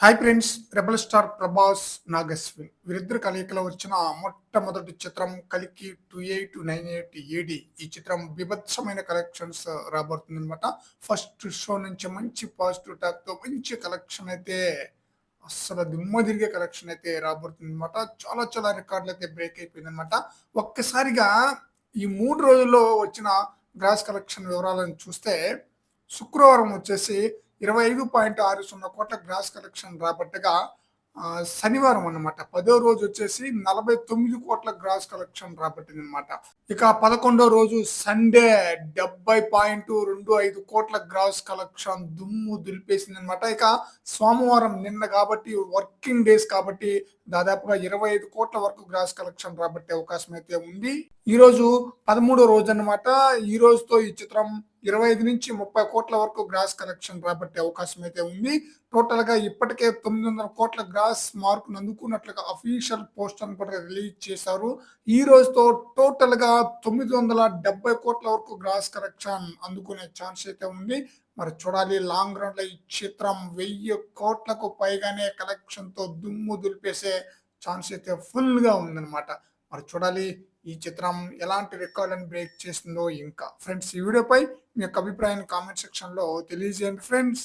Hi friends rebel star Prabhas Nag Ashwin వీరిద్దరు కలయికలో వచ్చిన మొట్టమొదటి చిత్రం కలికి two eight nine eight AD ఈ చిత్రం బిభత్సమైన కలెక్షన్స్ రాబోతుంది అనమాట ఫస్ట్ షో నుంచి మంచి పాజిటివ్ టాక్తో మంచి కలెక్షన్ అయితే అస్సలు దిమ్మ తిరిగే కలెక్షన్ అయితే రాబోతుంది అనమాట చాలా చాలా రికార్డులు అయితే బ్రేక్ అయిపోయింది అనమాట ఒక్కసారిగా ఈ మూడు రోజుల్లో వచ్చిన గ్రాస్ కలెక్షన్ వివరాలను చూస్తే శుక్రవారం వచ్చేసి ఇరవై ఐదు పాయింట్ ఆరు సున్నా కోట్ల గ్రాస్ కలెక్షన్ రాబట్టగా శనివారం అన్నమాట. పదో రోజు వచ్చేసి నలభై తొమ్మిది కోట్ల గ్రాస్ కలెక్షన్ రాబట్టింది అనమాట ఇక పదకొండో రోజు సండే డెబ్బై పాయింట్ రెండు ఐదు కోట్ల గ్రాస్ కలెక్షన్ దుమ్ము దులిపేసింది అనమాట ఇక సోమవారం నిన్న కాబట్టి వర్కింగ్ డేస్ కాబట్టి దాదాపుగా ఇరవై ఐదు కోట్ల వరకు గ్రాస్ కలెక్షన్ రాబట్టే అవకాశం అయితే ఉంది. ఈ రోజు పదమూడో రోజు అన్నమాట. ఈ రోజుతో ఈ చిత్రం ఇరవై ఐదు నుంచి ముప్పై కోట్ల వరకు గ్రాస్ కలెక్షన్ రాబట్టే అవకాశం అయితే ఉంది. టోటల్గా ఇప్పటికే తొమ్మిది వందల కోట్ల గ్రాస్ మార్క్ అందుకున్నట్లుగా అఫీషియల్ పోస్టర్ కూడా రిలీజ్ చేశారు. ఈ రోజుతో టోటల్గా తొమ్మిది వందల డెబ్బై కోట్ల వరకు గ్రాస్ కలెక్షన్ అందుకునే ఛాన్స్ అయితే ఉంది. మరి చూడాలి లాంగ్ రన్లో ఈ చిత్రం వెయ్యి కోట్లకు పైగానే కలెక్షన్తో దుమ్ము దులిపేసే ఛాన్స్ అయితే ఫుల్గా ఉందన్నమాట. మరి చూడాలి ఈ చిత్రం ఎలాంటి రికార్డులను బ్రేక్ చేస్తుందో ఇంకా. ఫ్రెండ్స్ ఈ వీడియోపై మీ యొక్క అభిప్రాయాన్ని కామెంట్ సెక్షన్లో తెలియజేయండి. ఫ్రెండ్స్